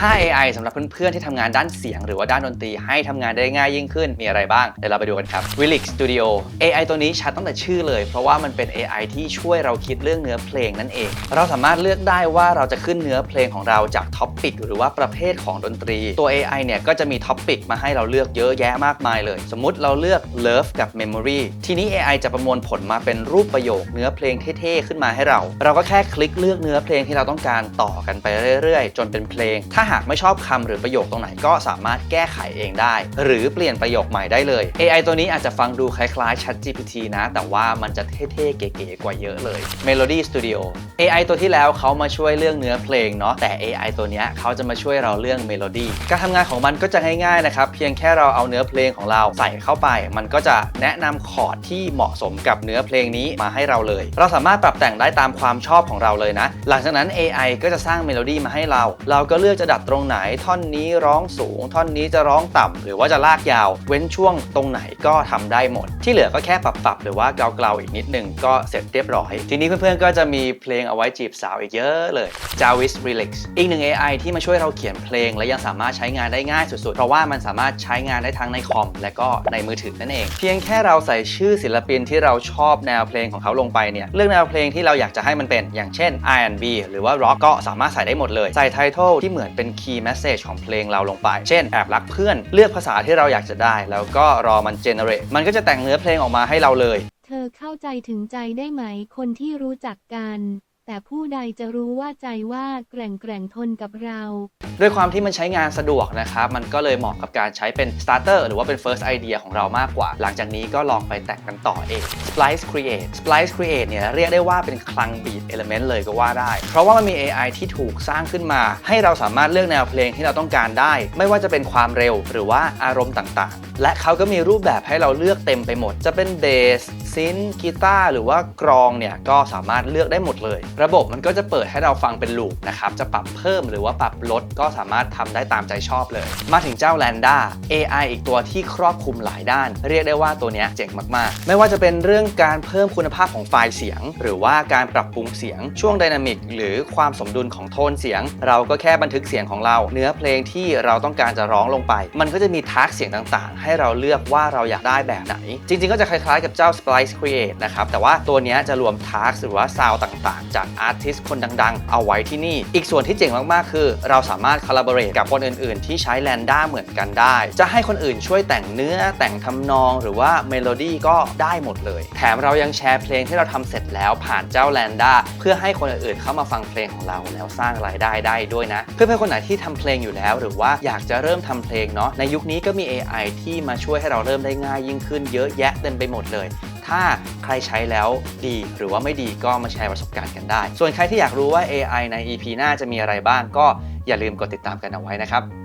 5 AI สำหรับเพื่อนๆ ที่ทำงานด้านเสียงหรือว่าด้านดนตรีให้ทำงานได้ง่ายยิ่งขึ้น มีอะไรบ้าง เดี๋ยวเราไปดูกันครับ Wilix Studio AI ตัวนี้ชัดตั้งแต่ชื่อเลย เพราะว่ามันเป็น AI ที่ช่วยเราคิดเรื่องเนื้อเพลงนั่นเอง เราสามารถเลือกได้ว่าเราจะขึ้นเนื้อเพลงของเราจากท็อปปิกหรือว่าประเภทของดนตรี ตัว AI เนี่ยก็จะมีท็อปปิกมาให้เราเลือกเยอะแยะมากมายเลย สมมติเราเลือก Love กับ Memory ทีนี้ AI จะประมวลผลมาเป็นรูปประโยคเนื้อเพลงเท่ๆขึ้นมาให้เรา เราก็แค่คลิกเลือกเนื้อเพลงที่เราต้องการต่อกันไปเรื่อยๆ จนเป็นเพลง ถ้าหากไม่ชอบคำหรือประโยคตรงไหนก็สามารถแก้ไขเองได้ หรือเปลี่ยนประโยคใหม่ได้เลย AI ตัวนี้อาจจะฟังดูคล้ายๆ ChatGPT นะ แต่ว่ามันจะเท่ๆ เก๋ๆ กว่าเยอะเลย Melody Studio AI ตัวที่แล้วเขามาช่วยเรื่องเนื้อเพลงเนาะแต่ AI ตัวนี้เขาจะมาช่วยเราเรื่อง Melody การทำงานของมันก็จะง่ายๆนะครับเพียงแค่เราเอาเนื้อเพลงของเราใส่เข้าไป มันก็จะแนะนำคอร์ดที่เหมาะสมกับเนื้อเพลงนี้มาให้เราเลย เราสามารถปรับแต่งได้ตามความชอบของเราเลยนะ หลังจากนั้น AI ก็จะสร้างเมโลดี้มาให้เรา เราก็เลือกจะดัดตรงไหน ท่อนนี้ร้องสูง ท่อนนี้จะร้องต่ำหรือว่าจะลากยาว เว้นช่วงตรงไหนก็ทำได้หมด ที่เหลือก็แค่ปรับปรับหรือว่าเกลาๆอีกนิดนึงก็เสร็จเรียบร้อย ทีนี้เพื่อนๆก็จะมีเพลงเอาไว้จีบสาวอีกเยอะเลย Jarvis Relix อีกหนึ่ง AI ที่มาช่วยเราเขียนเพลง และยังสามารถใช้งานได้ง่ายสุดๆ เพราะว่ามันสามารถใช้งานได้ทั้งในคอม และก็ในมือถือนั่นเอง เพียงแค่เราใส่ชื่อศิลปินที่เราชอบแนวเพลงของเขาลงไปเนี่ยเลือกแนวเพลงที่เราอยากจะให้มันเป็น อย่างเช่น R&B หรือว่า Rock ก็สามารถใส่ได้หมดเลย ใส่ไททอลที่เหมือนเป็น Key Message ของเพลงเราลงไป เช่นแอบรักเพื่อนเลือกภาษาที่เราอยากจะได้ แล้วก็รอมัน generate มันก็จะแต่งเนื้อเพลงออกมาให้เราเลย เธอเข้าใจถึงใจได้ไหมคนที่รู้จักกัน แต่ผู้ใดจะรู้ว่าใจว่าแกร่งแกร่งทนกับเรา ด้วยความที่มันใช้งานสะดวกนะครับ มันก็เลยเหมาะกับการใช้เป็น starter หรือว่าเป็น first idea ของเรามากกว่า หลังจากนี้ก็ลองไปแต่งกันต่อเอง Splice Create Splice Create เนี่ยเรียกได้ว่าเป็นคลัง beat element เลยก็ว่าได้ เพราะว่ามันมี AI ที่ถูกสร้างขึ้นมา ให้เราสามารถเลือกแนวเพลงที่เราต้องการได้ ไม่ว่าจะเป็นความเร็วหรือว่าอารมณ์ต่างๆ และเขาก็มีรูปแบบให้เราเลือกเต็มไปหมด จะเป็นเบสซินกีตาร์หรือว่ากรองเนี่ยก็สามารถเลือกได้หมดเลยระบบมันก็จะเปิดให้เราฟังเป็นลูปนะครับจะปรับเพิ่มหรือว่าปรับลดก็สามารถทำได้ตามใจชอบเลย มาถึงเจ้า Lambda AI อีกตัวที่ครอบคลุมหลายด้าน เรียกได้ว่าตัวนี้เจ๋งมากๆ ไม่ว่าจะเป็นเรื่องการเพิ่มคุณภาพของไฟล์เสียง หรือว่าการปรับปรุงเสียงช่วงไดนามิกหรือความสมดุลของโทนเสียง เราก็แค่บันทึกเสียงของเรา เนื้อเพลงที่เราต้องการจะร้องลงไป มันก็จะมีทักเสียงต่างๆ ให้เราเลือกว่าเราอยากได้แบบไหน จริง ๆ ก็จะคล้ายๆ กับเจ้า Splice Create นะครับแต่ว่าตัวนี้จะรวมทักหรือว่าซาวต่างๆจากอาร์ติสคนดังๆ เอาไว้ที่นี่ อีกส่วนที่เจ๋งมากๆ คือ เราสามารถ collaborate กับคนอื่นๆ ที่ใช้ Lambda เหมือนกันได้ จะให้คนอื่นช่วยแต่งเนื้อแต่งทำนองหรือว่าเมโลดี้ก็ได้หมดเลย แถมเรายังแชร์เพลงที่เราทำเสร็จแล้วผ่านเจ้า Lambda เพื่อให้คนอื่นๆ เข้ามาฟังเพลงของเราแล้วสร้างรายได้ได้ด้วยนะ เพื่อนๆ คนไหนที่ทำเพลงอยู่แล้ว หรือว่าอยากจะเริ่มทำเพลงเนาะในยุคนี้ก็มี AI ที่มาช่วยให้เราเริ่มได้ง่ายยิ่งขึ้นเยอะแยะเต็มไปหมดเลย ถ้าใครใช้แล้วดีหรือว่าไม่ดีก็มาแชร์ประสบการณ์กันได้ ส่วนใครที่อยากรู้ว่า AI ใน EP หน้าจะมีอะไรบ้างก็อย่าลืมกดติดตามกันเอาไว้นะครับ